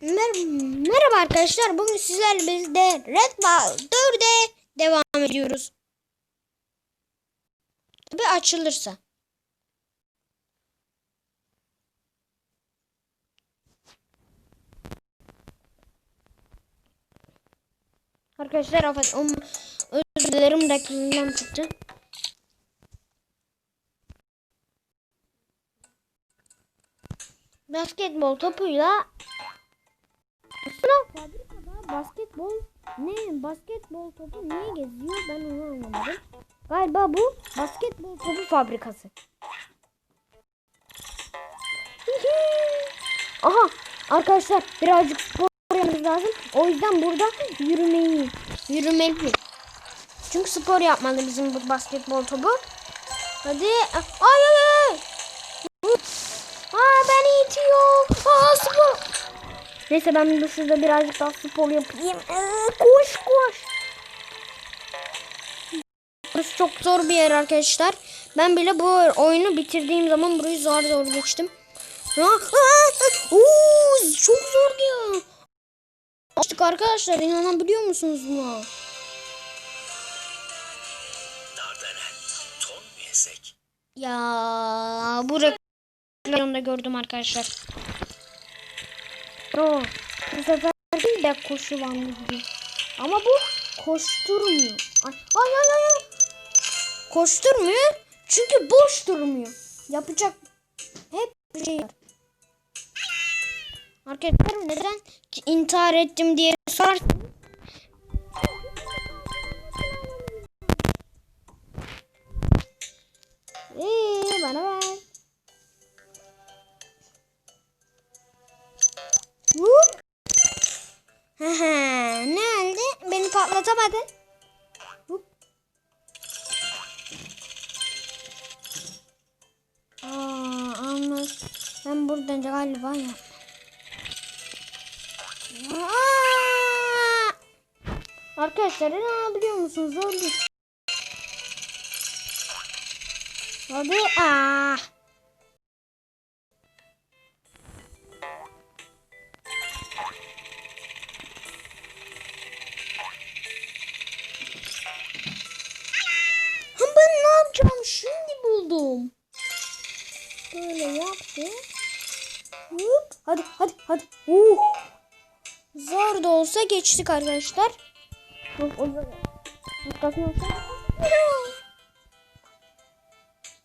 Mer Merhaba arkadaşlar. Bugün sizlerle birlikte Red Ball 4'e devam ediyoruz. Tabi açılırsa. Arkadaşlar affet, um, özür dilerim reklamdan çıktı. Basketbol topuyla Fabrikada basketbol ne? Basketbol topu niye geziyor? Ben onu anlamadım. Galiba bu basketbol topu fabrikası. Aha arkadaşlar birazcık spor yapmamız lazım. O yüzden burada yürümeyi yürümeli. Çünkü spor yapmalı bizim bu basketbol topu. Hadi. Ay ay ay. Neyse ben de şurada birazcık daha spor yapayım. Ee, koş koş. Burası çok zor bir yer arkadaşlar. Ben bile bu oyunu bitirdiğim zaman burayı zor zor geçtim. Çok zor ya. Açtık arkadaşlar inanabiliyor musunuz buna? Ya bu reklamda gördüm arkadaşlar. O bu sefer değil de koşu bandı gibi. Ama bu koşturmuyor. Ay ay ay ay. Koşturmuyor çünkü boş durmuyor. Yapacak hep bir şey var. Arkadaşlar neden intihar ettim diye sorarsanız patlatamadın. Whoop. Aa, ama ben buradan galiba yaptım. Aa! Arkadaşlar inanabiliyor musunuz? Zor değil. Hadi. Aa. Geçtik arkadaşlar.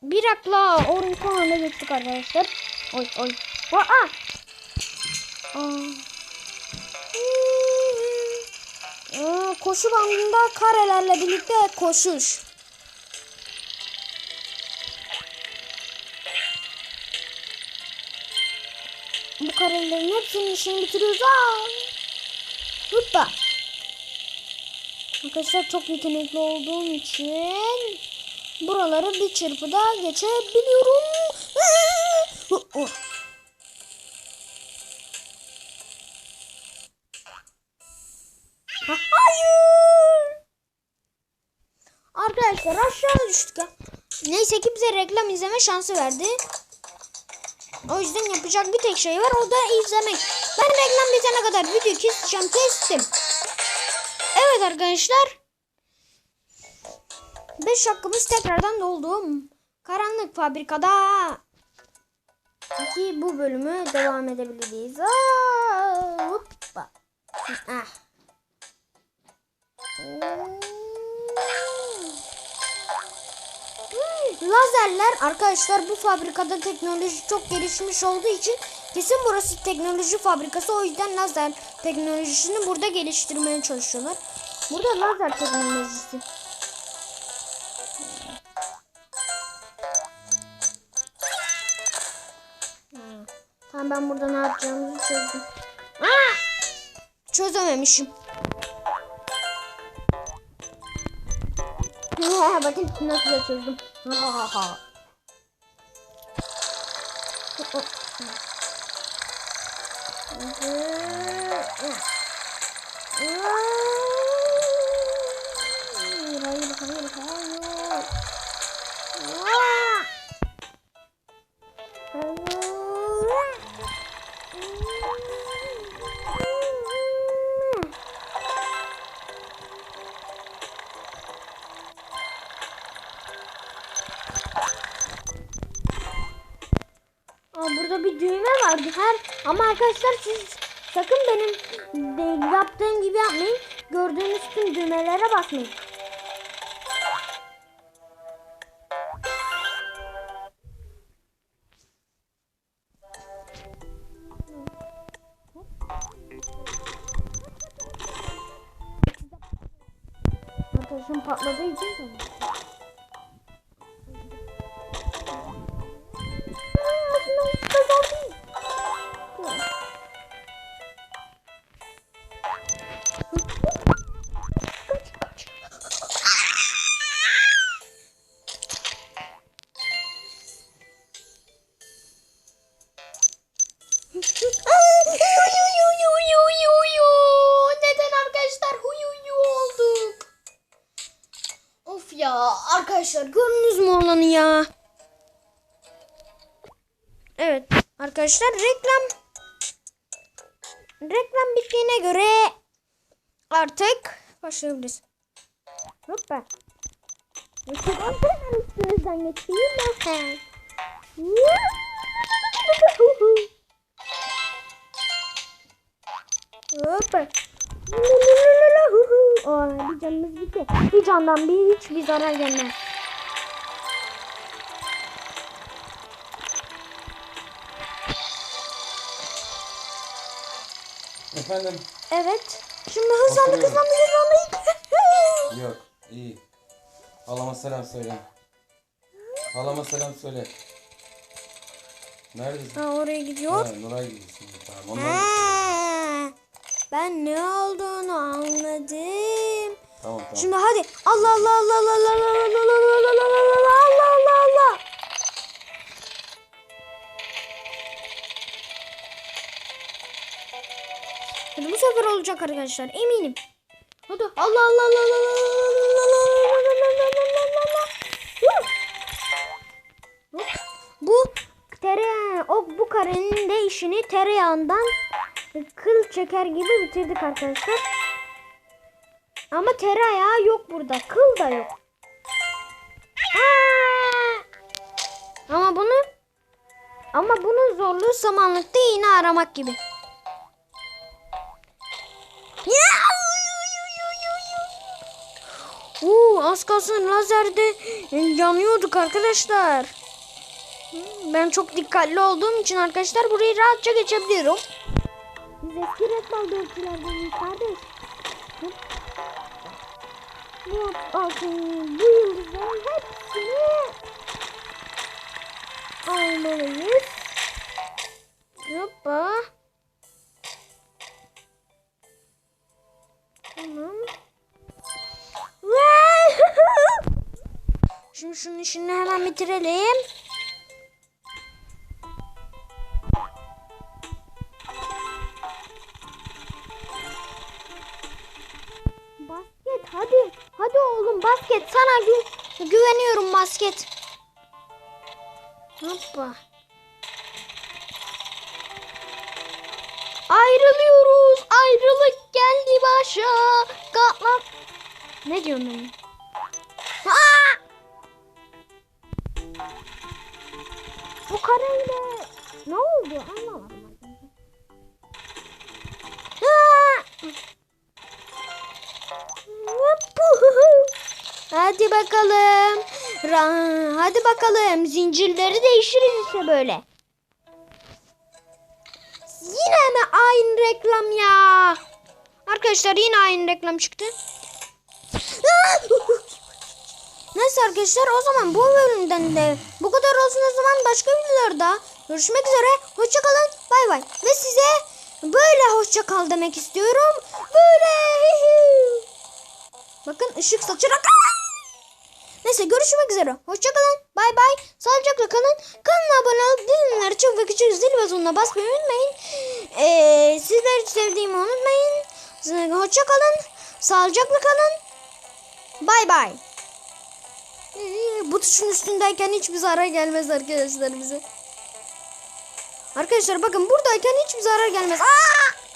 Bir akla oyun sonuna geçtik arkadaşlar. Oy oy. Aa! Aa. Aa, koşu bandında karelerle birlikte koşuş. Bu karelerin hepsinin işini bitiriyoruz. Aa! Hoppa. Arkadaşlar çok yetenekli olduğum için buraları bir çırpıda geçebiliyorum. Ha, Hayır. Arkadaşlar aşağı düştük. Neyse ki bize reklam izleme şansı verdi. O yüzden yapacak bir tek şey var o da izlemek. Ben reklam bitene kadar videoyu keseceğim kestim. Evet arkadaşlar. 5 hakkımız tekrardan doldu. Karanlık fabrikada. Ki bu bölümü devam edebiliriz. Aa, hoppa. Ah. Lazerler arkadaşlar bu fabrikada teknoloji çok gelişmiş olduğu için kesin burası teknoloji fabrikası o yüzden lazer teknolojisini burada geliştirmeye çalışıyorlar. Burada lazer teknolojisi. Ha, Tamam ben burada ne yapacağımızı çözdüm. Aa! Çözememişim. Bakın nasıl da çözdüm. Ha ha ha. Hayır, hayır, hayır, hayır. Ama arkadaşlar siz sakın benim yaptığım gibi yapmayın. Gördüğünüz tüm düğmelere basmayın. Ateşim patladığı için tabii. Arkadaşlar gördünüz mü olanı ya? Evet arkadaşlar reklam reklam bittiğine göre artık başlayabiliriz. Hoppa. Şuradan hemen üstünüzden geçeyim ben. Hoppa. Aa, bir canımız gitti. Bir candan bir hiçbir zarar gelmez. Efendim? Evet. Şimdi hızlandık Bakıyorum. hızlandık hızlandık. Yok. iyi. Halama selam söyle. Halama selam söyle. Neredesin? ha oraya gidiyor. Ha, Nuray gibisin. Tamam. Ha, ben ne olduğunu anladım. Tamam tamam. Şimdi hadi. Allah Allah Allah Allah Allah Allah Allah Allah Allah Allah Hadi bu sefer olacak arkadaşlar eminim. Hadi Allah Allah Allah Allah Allah Allah Allah Allah Allah Allah Bu tereyağı, o bu karenin de işini tereyağından kıl çeker gibi bitirdik arkadaşlar. Ama tereyağı yok burada. Kıl da yok. Aa! Ama bunu ama bunun zorluğu samanlıkta iğne aramak gibi. Oo, az kalsın lazerde yanıyorduk arkadaşlar. Ben çok dikkatli olduğum için arkadaşlar burayı rahatça geçebiliyorum. Biz eski Red dörtçülerdeniz kardeş. Bu bu yıldızların hepsini almalıyız. Hoppa. Şunun işini hemen bitirelim. Basket hadi. Hadi oğlum basket. Sana gü- güveniyorum basket. Hoppa. Ayrılıyoruz. Ayrılık geldi başa. Katlan. Ne diyorsun ben? Kareyle ne oldu? Anlamadım. Hadi bakalım. Hadi bakalım. Zincirleri değişiriz işte böyle. Yine mi aynı reklam ya? Arkadaşlar yine aynı reklam çıktı. Neyse arkadaşlar o zaman bu bölümden de bu kadar olsun o zaman başka videolarda görüşmek üzere. Hoşçakalın. Bay bay. Ve size böyle hoşça kal demek istiyorum. Böyle. Bakın ışık saçarak. Neyse görüşmek üzere. Hoşçakalın. Bay bay. Sağlıcakla kalın. Kanala abone olup dilimleri çok ve küçük zil butonuna basmayı unutmayın. Ee, sizleri sevdiğimi unutmayın. Hoşçakalın. Sağlıcakla kalın. Bay bay. Ee, Bu tuşun üstündeyken hiçbir zarar gelmez arkadaşlar bize. Arkadaşlar bakın buradayken hiçbir zarar gelmez. Aa!